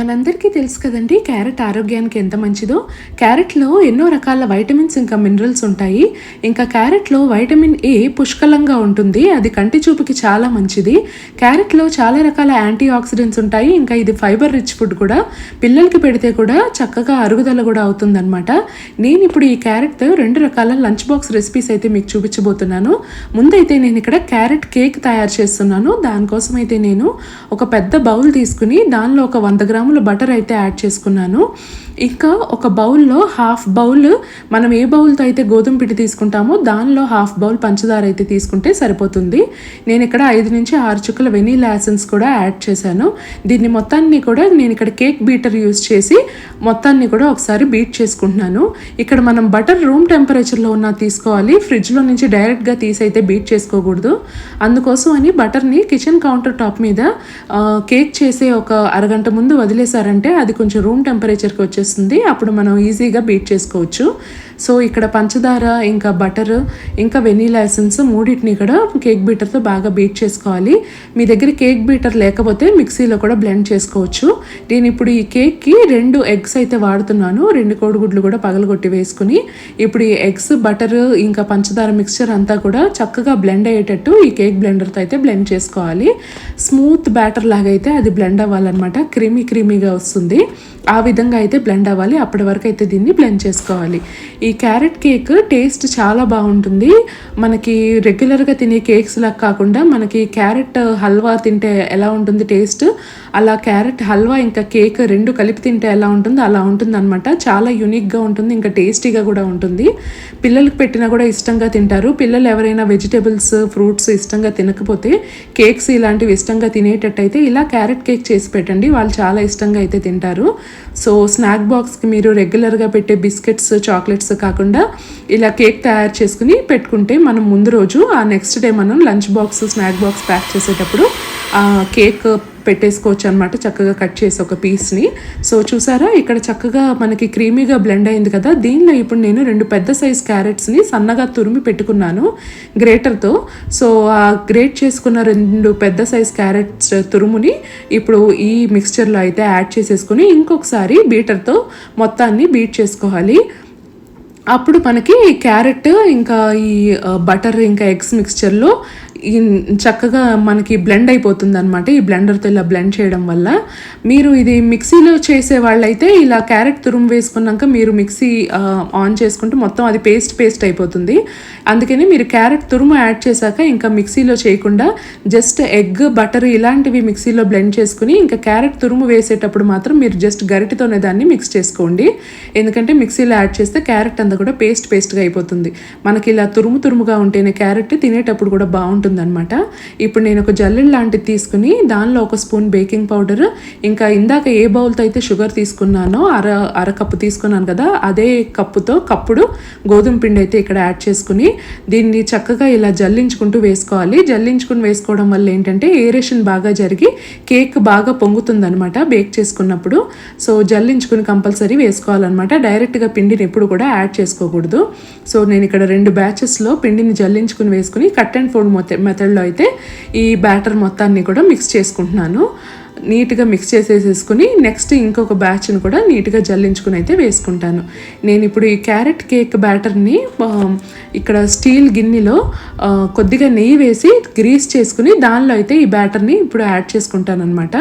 మనందరికీ తెలుసు కదండి క్యారెట్ ఆరోగ్యానికి ఎంత మంచిదో. క్యారెట్లో ఎన్నో రకాల వైటమిన్స్ ఇంకా మినరల్స్ ఉంటాయి. ఇంకా క్యారెట్లో వైటమిన్ ఏ పుష్కలంగా ఉంటుంది అది కంటి చూపుకి చాలా మంచిది. క్యారెట్లో చాలా రకాల యాంటీ ఆక్సిడెంట్స్ ఉంటాయి ఇంకా ఇది ఫైబర్ రిచ్ ఫుడ్ కూడా. పిల్లలకి పెడితే కూడా చక్కగా అరుగుదల కూడా అవుతుందన్నమాట. నేను ఇప్పుడు ఈ క్యారెట్తో రెండు రకాల లంచ్ బాక్స్ రెసిపీస్ అయితే మీకు చూపించబోతున్నాను. ముందైతే నేను ఇక్కడ క్యారెట్ కేక్ తయారు చేస్తున్నాను. దానికోసం అయితే నేను ఒక పెద్ద బౌల్ తీసుకుని దానిలో ఒక వంద గ్రాములు బటర్ అయితే యాడ్ చేసుకున్నాను. ఇంకా ఒక బౌల్లో హాఫ్ బౌల్ మనం ఏ బౌల్తో అయితే గోధుమ పిండి తీసుకుంటామో దానిలో హాఫ్ బౌల్ పంచదార అయితే తీసుకుంటే సరిపోతుంది. నేను ఇక్కడ ఐదు నుంచి ఆరు చుక్కల వెనీలా యాసెన్స్ కూడా యాడ్ చేశాను. దీన్ని మొత్తాన్ని కూడా నేను ఇక్కడ కేక్ బీటర్ యూస్ చేసి మొత్తాన్ని కూడా ఒకసారి బీట్ చేసుకుంటున్నాను. ఇక్కడ మనం బటర్ రూమ్ టెంపరేచర్లో ఉన్న తీసుకోవాలి. ఫ్రిడ్జ్లో నుంచి డైరెక్ట్గా తీసి అయితే బీట్ చేసుకోకూడదు. అందుకోసం అని బటర్ని కిచెన్ కౌంటర్ టాప్ మీద కేక్ చేసే ఒక అరగంట ముందు వదిలేశారంటే అది కొంచెం రూమ్ టెంపరేచర్కి వచ్చేస్తుంది అప్పుడు మనం ఈజీగా బీట్ చేసుకోవచ్చు. సో ఇక్కడ పంచదార ఇంకా బటర్ ఇంకా వెనీలా ఎసెన్స్ మూడింటిని కూడా కేక్ బీటర్తో బాగా బీట్ చేసుకోవాలి. మీ దగ్గర కేక్ బీటర్ లేకపోతే మిక్సీలో కూడా బ్లెండ్ చేసుకోవచ్చు. నేను ఇప్పుడు ఈ కేక్కి రెండు ఎగ్స్ అయితే వాడుతున్నాను. రెండు కోడిగుడ్లు కూడా పగలగొట్టి వేసుకుని ఇప్పుడు ఈ ఎగ్స్ బటర్ ఇంకా పంచదార మిక్స్చర్ అంతా కూడా చక్కగా బ్లెండ్ అయ్యేటట్టు ఈ కేక్ బ్లెండర్తో అయితే బ్లెండ్ చేసుకోవాలి. స్మూత్ బ్యాటర్ లాగా అయితే అది బ్లెండ్ అవ్వాలన్నమాట. క్రీమీ క్రీమీగా వస్తుంది. ఆ విధంగా అయితే బ్లెండ్ అవ్వాలి. అప్పటి వరకు అయితే దీన్ని బ్లెండ్ చేసుకోవాలి. ఈ ఈ క్యారెట్ కేక్ టేస్ట్ చాలా బాగుంటుంది. మనకి రెగ్యులర్గా తినే కేక్స్ లాగా కాకుండా మనకి క్యారెట్ హల్వా తింటే ఎలా ఉంటుంది టేస్ట్? అలా క్యారెట్ హల్వా ఇంకా కేక్ రెండు కలిపి తింటే ఎలా ఉంటుందో అలా ఉంటుంది అనమాట చాలా యూనిక్గా ఉంటుంది ఇంకా టేస్టీగా కూడా ఉంటుంది. పిల్లలకు పెట్టినా కూడా ఇష్టంగా తింటారు. పిల్లలు ఎవరైనా వెజిటేబుల్స్ ఫ్రూట్స్ ఇష్టంగా తినకపోతే కేక్స్ ఇలాంటివి ఇష్టంగా తినేటట్టయితే ఇలా క్యారెట్ కేక్ చేసి పెట్టండి. వాళ్ళు చాలా ఇష్టంగా అయితే తింటారు. సో స్నాక్ బాక్స్కి మీరు రెగ్యులర్గా పెట్టే బిస్కెట్స్ చాక్లెట్స్ కాకుండా ఇలా కేక్ తయారు చేసుకుని పెట్టుకుంటే మనం ముందు రోజు ఆ నెక్స్ట్ డే మనం lunch box snack box pack చేసేటప్పుడు ఆ కేక్ పెట్టేసుకోవచ్చు అనమాట చక్కగా కట్ చేసి ఒక పీస్ని. సో చూసారా? ఇక్కడ చక్కగా మనకి క్రీమీగా బ్లెండ్ అయింది కదా? దీనిలో ఇప్పుడు నేను రెండు పెద్ద సైజ్ క్యారెట్స్ని సన్నగా తురిమి పెట్టుకున్నాను గ్రేటర్తో. సో ఆ గ్రేట్ చేసుకున్న రెండు పెద్ద సైజ్ క్యారెట్స్ తురుముని ఇప్పుడు ఈ మిక్స్చర్లో అయితే యాడ్ చేసేసుకుని ఇంకొకసారి బీటర్తో మొత్తాన్ని బీట్ చేసుకోవాలి. అప్పుడు మనకి క్యారెట్ ఇంకా ఈ బటర్ ఇంకా ఎగ్స్ మిక్స్చర్లో చక్కగా మనకి బ్లెండ్ అయిపోతుంది అనమాట ఈ బ్లెండర్తో ఇలా బ్లెండ్ చేయడం వల్ల. మీరు ఇది మిక్సీలో చేసే వాళ్ళైతే ఇలా క్యారెట్ తురుము వేసుకున్నాక మీరు మిక్సీ ఆన్ చేసుకుంటే మొత్తం అది పేస్ట్ పేస్ట్ అయిపోతుంది. అందుకని మీరు క్యారెట్ తురుము యాడ్ చేశాక ఇంకా మిక్సీలో చేయకుండా జస్ట్ ఎగ్ బటర్ ఇలాంటివి మిక్సీలో బ్లెండ్ చేసుకుని ఇంకా క్యారెట్ తురుము వేసేటప్పుడు మాత్రం మీరు జస్ట్ గరిటితోనే దాన్ని మిక్స్ చేసుకోండి. ఎందుకంటే మిక్సీలో యాడ్ చేస్తే క్యారెట్ అంతా కూడా పేస్ట్ పేస్ట్గా అయిపోతుంది. మనకి ఇలా తురుము తురుముగా ఉంటేనే క్యారెట్ తినేటప్పుడు కూడా బాగుంటుంది. ఉంటుందన్నమాట. ఇప్పుడు నేను ఒక జల్లెడ్ లాంటిది తీసుకుని దానిలో ఒక స్పూన్ బేకింగ్ పౌడర్ ఇంకా ఇందాక ఏ బౌల్తో అయితే షుగర్ తీసుకున్నానో అర అర కప్పు తీసుకున్నాను కదా అదే కప్పుతో కప్పుడు గోధుమ పిండి అయితే ఇక్కడ యాడ్ చేసుకుని దీన్ని చక్కగా ఇలా జల్లించుకుంటూ వేసుకోవాలి. జల్లించుకుని వేసుకోవడం వల్ల ఏంటంటే ఏరేషన్ బాగా జరిగి కేక్ బాగా పొంగుతుందనమాట బేక్ చేసుకున్నప్పుడు. సో జల్లించుకుని కంపల్సరీ వేసుకోవాలన్నమాట. డైరెక్ట్గా పిండిని ఎప్పుడు కూడా యాడ్ చేసుకోకూడదు. సో నేను ఇక్కడ రెండు బ్యాచెస్లో పిండిని జల్లించుకుని వేసుకుని కట్ అండ్ ఫోల్డ్ మెథడ్లో అయితే ఈ బ్యాటర్ మొత్తాన్ని కూడా మిక్స్ చేసుకుంటున్నాను. నీట్గా మిక్స్ చేసేసేసుకుని నెక్స్ట్ ఇంకొక బ్యాచ్ని కూడా నీట్గా జల్లించుకుని అయితే వేసుకుంటాను. నేను ఇప్పుడు ఈ క్యారెట్ కేక్ బ్యాటర్ని ఇక్కడ స్టీల్ గిన్నెలో కొద్దిగా నెయ్యి వేసి గ్రీస్ చేసుకుని దానిలో అయితే ఈ బ్యాటర్ని ఇప్పుడు యాడ్ చేసుకుంటాను అనమాట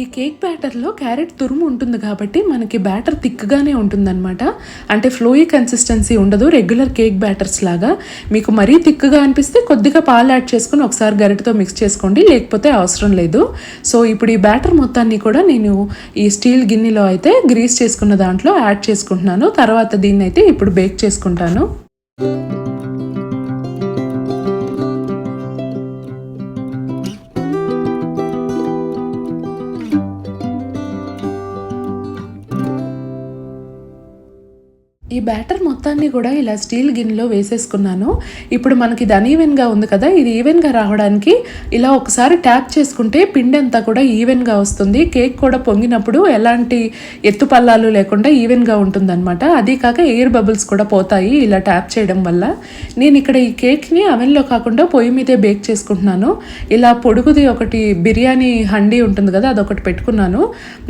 ఈ కేక్ బ్యాటర్లో క్యారెట్ తురుము ఉంటుంది కాబట్టి మనకి బ్యాటర్ థిక్గానే ఉంటుందన్నమాట. అంటే ఫ్లోయీ కన్సిస్టెన్సీ ఉండదు రెగ్యులర్ కేక్ బ్యాటర్స్ లాగా. మీకు మరీ థిక్గా అనిపిస్తే కొద్దిగా పాలు యాడ్ చేసుకుని ఒకసారి గరిటతో మిక్స్ చేసుకోండి లేకపోతే అవసరం లేదు. సో ఇప్పుడు ఈ బ్యాటర్ మొత్తాన్ని కూడా నేను ఈ స్టీల్ గిన్నెలో అయితే గ్రీస్ చేసుకున్న దాంట్లో యాడ్ చేసుకుంటున్నాను. తర్వాత దీన్ని అయితే ఇప్పుడు బేక్ చేసుకుంటాను. ఈ బ్యాటర్ మొత్తాన్ని కూడా ఇలా స్టీల్ గిన్నెలో వేసేసుకున్నాను. ఇప్పుడు మనకి ఇది అనీవెన్గా ఉంది కదా ఇది ఈవెన్గా రావడానికి ఇలా ఒకసారి ట్యాప్ చేసుకుంటే పిండి అంతా కూడా ఈవెన్గా వస్తుంది. కేక్ కూడా పొంగినప్పుడు ఎలాంటి ఎత్తు పల్లాలు లేకుండా ఈవెన్గా ఉంటుందన్నమాట. అది కాక ఎయిర్ బబుల్స్ కూడా పోతాయి ఇలా ట్యాప్ చేయడం వల్ల. నేను ఇక్కడ ఈ కేక్ని అవెన్లో కాకుండా పొయ్యి మీదే బేక్ చేసుకుంటున్నాను. ఇలా పొడుగుది ఒకటి బిర్యానీ హండీ ఉంటుంది కదా అదొకటి పెట్టుకున్నాను.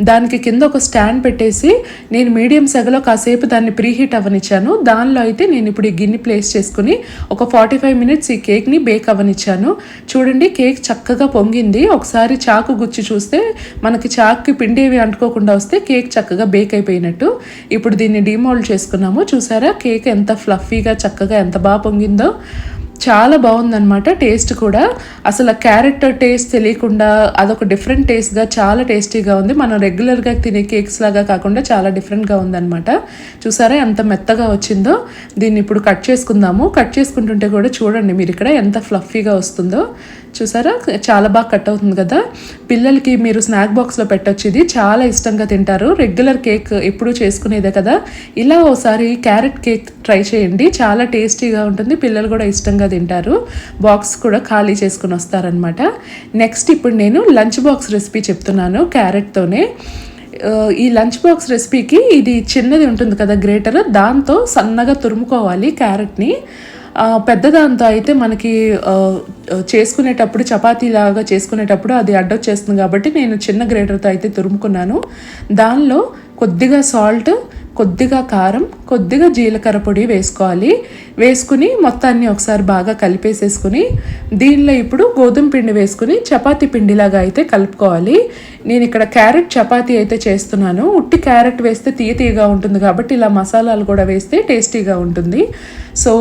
దానికి కింద ఒక స్టాండ్ పెట్టేసి నేను మీడియం సెగలో కాసేపు దాన్ని ప్రీహీట్ అవ్వనిచ్చాను దానిలో అయితే నేను ఇప్పుడు ఈ గిన్నె ప్లేస్ చేసుకుని ఒక ఫార్టీ ఫైవ్ మినిట్స్ ఈ కేక్ని బేక్ అవ్వనిచ్చాను చూడండి కేక్ చక్కగా పొంగింది. ఒకసారి చాకు గుచ్చి చూస్తే మనకి చాకుకి పిండి అంటుకోకుండా వస్తే కేక్ చక్కగా బేక్ అయిపోయినట్టు. ఇప్పుడు దీన్ని డిమోల్డ్ చేసుకున్నాము. చూసారా కేక్ ఎంత ఫ్లఫీగా చక్కగా ఎంత బాగా పొంగిందో. చాలా బాగుందన్నమాట టేస్ట్ కూడా. అసలు క్యారెట్ టేస్ట్ తెలియకుండా అదొక డిఫరెంట్ టేస్ట్గా చాలా టేస్టీగా ఉంది. మనం రెగ్యులర్గా తినే కేక్స్ లాగా కాకుండా చాలా డిఫరెంట్గా ఉందన్నమాట. చూసారా ఎంత మెత్తగా వచ్చిందో? దీన్ని ఇప్పుడు కట్ చేసుకుందాము. కట్ చేసుకుంటుంటే కూడా చూడండి మీరు ఇక్కడ ఎంత ఫ్లఫీగా వస్తుందో. చూసారా? చాలా బాగా కట్ అవుతుంది కదా? పిల్లలకి మీరు స్నాక్ బాక్స్లో పెట్టొచ్చు. ఇది చాలా ఇష్టంగా తింటారు. రెగ్యులర్ కేక్ ఎప్పుడూ చేసుకునేదే కదా? ఇలా ఓసారి క్యారెట్ కేక్ ట్రై చేయండి. చాలా టేస్టీగా ఉంటుంది. పిల్లలు కూడా ఇష్టంగా తింటారు. బాక్స్ కూడా ఖాళీ చేసుకుని వస్తారనమాట నెక్స్ట్ ఇప్పుడు నేను లంచ్ బాక్స్ రెసిపీ చెప్తున్నాను క్యారెట్తోనే ఈ లంచ్ బాక్స్ రెసిపీకి ఇది చిన్నది ఉంటుంది కదా గ్రేటర్. దాంతో సన్నగా తురుముకోవాలి క్యారెట్ని. పెద్ద దాంతో అయితే మనకి చేసుకునేటప్పుడు చపాతీ లాగా చేసుకునేటప్పుడు అది అడ్డొచ్చేస్తుంది కాబట్టి నేను చిన్న గ్రేటర్తో అయితే తురుముకున్నాను. దానిలో కొద్దిగా సాల్ట్ కొద్దిగా కారం కొద్దిగా జీలకర్ర పొడి వేసుకోవాలి. వేసుకుని మొత్తాన్ని ఒకసారి బాగా కలిపేసేసుకుని దీనిలో ఇప్పుడు గోధుమ పిండి వేసుకుని చపాతీ పిండిలాగా అయితే కలుపుకోవాలి. నేను ఇక్కడ క్యారెట్ చపాతీ అయితే చేస్తున్నాను. ఉట్టి క్యారెట్ వేస్తే తీయ తీయగా ఉంటుంది కాబట్టి ఇలా మసాలాలు కూడా వేస్తే టేస్టీగా ఉంటుంది. సో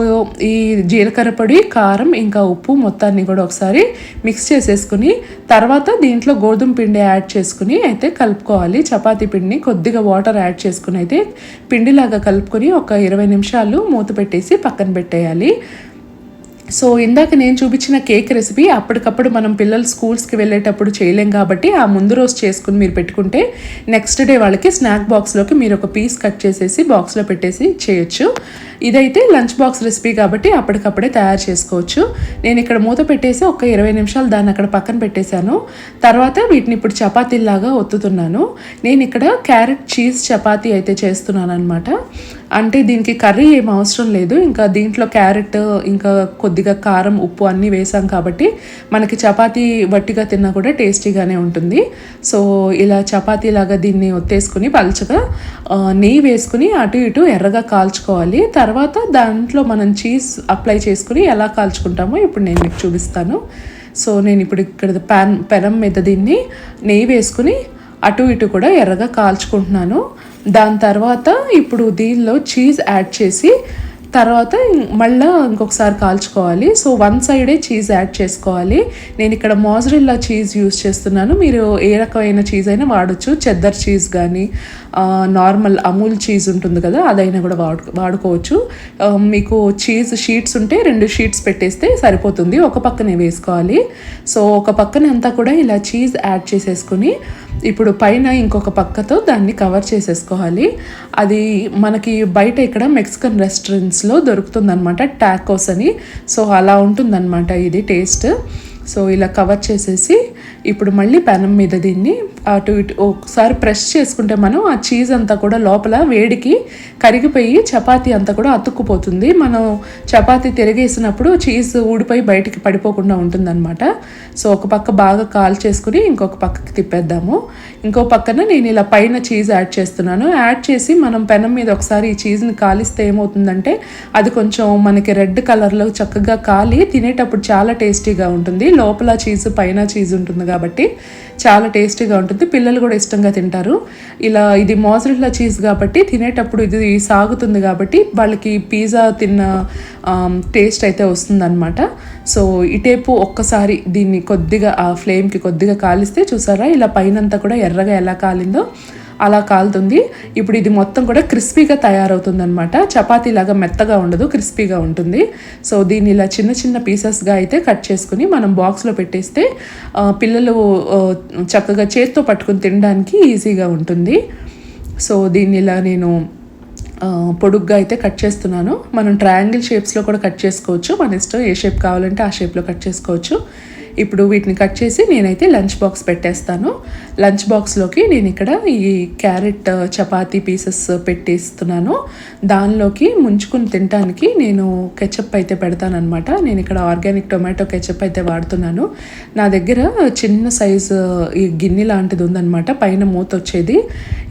ఈ జీలకర్ర పొడి కారం ఇంకా ఉప్పు మొత్తాన్ని కూడా ఒకసారి మిక్స్ చేసేసుకుని తర్వాత దీంట్లో గోధుమ పిండి యాడ్ చేసుకుని అయితే కలుపుకోవాలి. చపాతీ పిండిని కొద్దిగా వాటర్ యాడ్ చేసుకుని అయితే పిండిలాగా కలుపుకొని ఒక ఇరవై నిమిషాలు మూత పెట్టేసి పక్కన పెట్టేయాలి. సో ఇందాక నేను చూపించిన కేక్ రెసిపీ అప్పటికప్పుడు మనం పిల్లలు స్కూల్స్కి వెళ్ళేటప్పుడు చేయలేం కాబట్టి ఆ ముందు రోజు చేసుకుని మీరు పెట్టుకుంటే నెక్స్ట్ డే వాళ్ళకి స్నాక్ బాక్స్లోకి మీరు ఒక పీస్ కట్ చేసేసి బాక్స్లో పెట్టేసి చేయొచ్చు. ఇదైతే లంచ్ బాక్స్ రెసిపీ కాబట్టి అప్పటికప్పుడే తయారు చేసుకోవచ్చు. నేను ఇక్కడ మూత పెట్టేసి ఒక ఇరవై నిమిషాలు దాన్ని అక్కడ పక్కన పెట్టేశాను. తర్వాత వీటిని ఇప్పుడు చపాతీలాగా ఒత్తుతున్నాను. నేను ఇక్కడ క్యారెట్ చీజ్ చపాతీ అయితే చేస్తున్నాను అనమాట అంటే దీనికి కర్రీ ఏం అవసరం లేదు. ఇంకా దీంట్లో క్యారెట్ ఇంకా కొద్దిగా కారం ఉప్పు అన్నీ వేసాం కాబట్టి మనకి చపాతీ వట్టిగా తిన్నా కూడా టేస్టీగానే ఉంటుంది. సో ఇలా చపాతీ లాగా దీన్ని ఒత్తేసుకుని పలచగా నెయ్యి వేసుకుని అటు ఇటు ఎర్రగా కాల్చుకోవాలి. తర్వాత దాంట్లో మనం చీజ్ అప్లై చేసుకుని ఎలా కాల్చుకుంటామో ఇప్పుడు నేను మీకు చూపిస్తాను. సో నేను ఇప్పుడు ఇక్కడ ప్యాన్ పెనం మీద దీన్ని నెయ్యి వేసుకుని అటు ఇటు కూడా ఎర్రగా కాల్చుకుంటున్నాను. దాని తర్వాత ఇప్పుడు దీనిలో చీజ్ యాడ్ చేసి తర్వాత మళ్ళీ ఇంకొకసారి కాల్చుకోవాలి. సో వన్ సైడే చీజ్ యాడ్ చేసుకోవాలి. నేను ఇక్కడ మోజరిల్లా చీజ్ యూస్ చేస్తున్నాను. మీరు ఏ రకమైన చీజ్ అయినా వాడచ్చు. చెద్దర్ చీజ్ కానీ నార్మల్ అమూల్ చీజ్ ఉంటుంది కదా అదైనా కూడా వాడు వాడుకోవచ్చు. మీకు చీజ్ షీట్స్ ఉంటే రెండు షీట్స్ పెట్టేస్తే సరిపోతుంది. ఒక పక్కనే వేసుకోవాలి. సో ఒక పక్కన అంతా కూడా ఇలా చీజ్ యాడ్ చేసేసుకుని ఇప్పుడు పైన ఇంకొక పక్కతో దాన్ని కవర్ చేసేసుకోవాలి. అది మనకి బయట ఇక్కడ మెక్సికన్ రెస్టారెంట్స్ రెస్టారెంట్స్లో దొరుకుతుందనమాట టాకోస్ అని. సో అలా ఉంటుందన్నమాట ఇది టేస్ట్ సో ఇలా కవర్ చేసేసి ఇప్పుడు మళ్ళీ పెనం మీద దీన్ని అటు ఇటు ఒకసారి ప్రెస్ చేసుకుంటే మనం ఆ చీజ్ అంతా కూడా లోపల వేడికి కరిగిపోయి చపాతీ అంతా కూడా అతుక్కుపోతుంది. మనం చపాతీ తిరిగేసినప్పుడు చీజ్ ఊడిపోయి బయటికి పడిపోకుండా ఉంటుందన్నమాట. సో ఒక పక్క బాగా కాల్ చేసుకుని ఇంకొక పక్కకి తిప్పేద్దాము. ఇంకో పక్కన నేను ఇలా పైన చీజ్ యాడ్ చేస్తున్నాను. యాడ్ చేసి మనం పెనం మీద ఒకసారి ఈ చీజ్ని కాలిస్తే ఏమవుతుందంటే అది కొంచెం మనకి రెడ్ కలర్లో చక్కగా కాలి తినేటప్పుడు చాలా టేస్టీగా ఉంటుంది. లోపల చీజ్ పైన చీజ్ ఉంటుంది కాబట్టి చాలా టేస్టీగా ఉంటుంది. పిల్లలు కూడా ఇష్టంగా తింటారు. ఇలా ఇది మోజరెల్లా చీజ్ కాబట్టి తినేటప్పుడు ఇది సాగుతుంది కాబట్టి వాళ్ళకి పిజ్జా తిన్న టేస్ట్ అయితే వస్తుందన్నమాట. సో ఇటేపు ఒక్కసారి దీన్ని కొద్దిగా ఆ ఫ్లేమ్కి కొద్దిగా కాలిస్తే చూసారా? ఇలా పైనంతా కూడా ఎర్రగా ఎలా కాలిందో అలా కాలుతుంది. ఇప్పుడు ఇది మొత్తం కూడా క్రిస్పీగా తయారవుతుంది అనమాట చపాతీ లాగా మెత్తగా ఉండదు క్రిస్పీగా ఉంటుంది. సో దీన్ని ఇలా చిన్న చిన్న పీసెస్గా అయితే కట్ చేసుకుని మనం బాక్స్లో పెట్టేస్తే పిల్లలు చక్కగా చేత్తో పట్టుకుని తినడానికి ఈజీగా ఉంటుంది. సో దీన్ని ఇలా నేను పొడుగ్గా అయితే కట్ చేస్తున్నాను. మనం ట్రయాంగిల్ షేప్స్లో కూడా కట్ చేసుకోవచ్చు. మన ఇష్టం ఏ షేప్ కావాలంటే ఆ షేప్లో కట్ చేసుకోవచ్చు. ఇప్పుడు వీటిని కట్ చేసి నేనైతే లంచ్ బాక్స్ పెట్టేస్తాను. లంచ్ బాక్స్లోకి నేను ఇక్కడ ఈ క్యారెట్ చపాతీ పీసెస్ పెట్టేస్తున్నాను. దానిలోకి ముంచుకుని తినడానికి నేను కెచప్ అయితే పెడతానమాట నేను ఇక్కడ ఆర్గానిక్ టొమాటో కెచప్ అయితే వాడుతున్నాను. నా దగ్గర చిన్న సైజు ఈ గిన్నె లాంటిది ఉందన్నమాట. పైన మూత వచ్చేది.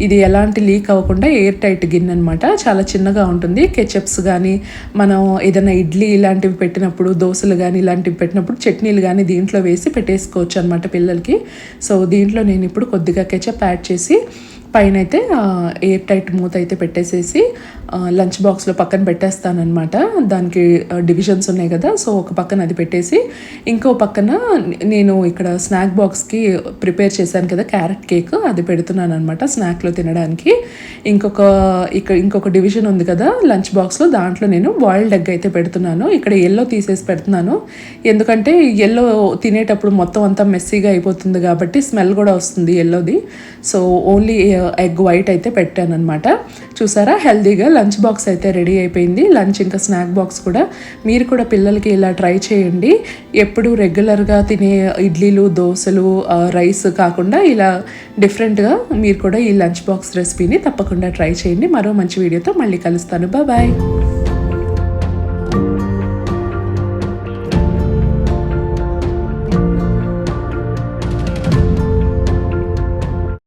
ఇది ఎలాంటి లీక్ అవ్వకుండా ఎయిర్ టైట్ గిన్నె అనమాట చాలా చిన్నగా ఉంటుంది. కెచప్స్ కానీ మనం ఏదైనా ఇడ్లీ ఇలాంటివి పెట్టినప్పుడు దోశలు కానీ ఇలాంటివి పెట్టినప్పుడు చట్నీలు కానీ దీంట్లో వేసి పెట్టేసుకోవచ్చు అనమాట పిల్లలకి. సో దీంట్లో నేను ఇప్పుడు కొద్దిగా కెచప్ యాడ్ చేసి పైన అయితే ఎయిర్ టైట్ మూత అయితే పెట్టేసేసి లంచ్ బాక్స్లో పక్కన పెట్టేస్తానమాట దానికి డివిజన్స్ ఉన్నాయి కదా సో ఒక పక్కన అది పెట్టేసి ఇంకో పక్కన నేను ఇక్కడ స్నాక్ బాక్స్కి ప్రిపేర్ చేశాను కదా క్యారెట్ కేక్ అది పెడుతున్నాను అనమాట స్నాక్లో తినడానికి. ఇంకొక ఇక్కడ ఇంకొక డివిజన్ ఉంది కదా లంచ్ బాక్స్లో దాంట్లో నేను బాయిల్డ్ ఎగ్ అయితే పెడుతున్నాను. ఇక్కడ ఎల్లో తీసేసి పెడుతున్నాను. ఎందుకంటే ఎల్లో తినేటప్పుడు మొత్తం అంతా మెస్సీగా అయిపోతుంది కాబట్టి స్మెల్ కూడా వస్తుంది ఎల్లోది సో ఓన్లీ ఎగ్ వైట్ అయితే పెట్టాను అనమాట చూసారా? హెల్తీగా లంచ్ బాక్స్ అయితే రెడీ అయిపోయింది. లంచ్ ఇంకా స్నాక్ బాక్స్ కూడా. మీరు కూడా పిల్లలకి ఇలా ట్రై చేయండి. ఎప్పుడు రెగ్యులర్గా తినే ఇడ్లీలు దోశలు రైస్ కాకుండా ఇలా డిఫరెంట్గా మీరు కూడా ఈ లంచ్ బాక్స్ రెసిపీని తప్పకుండా ట్రై చేయండి. మరో మంచి వీడియోతో మళ్ళీ కలుస్తాను. బాయ్.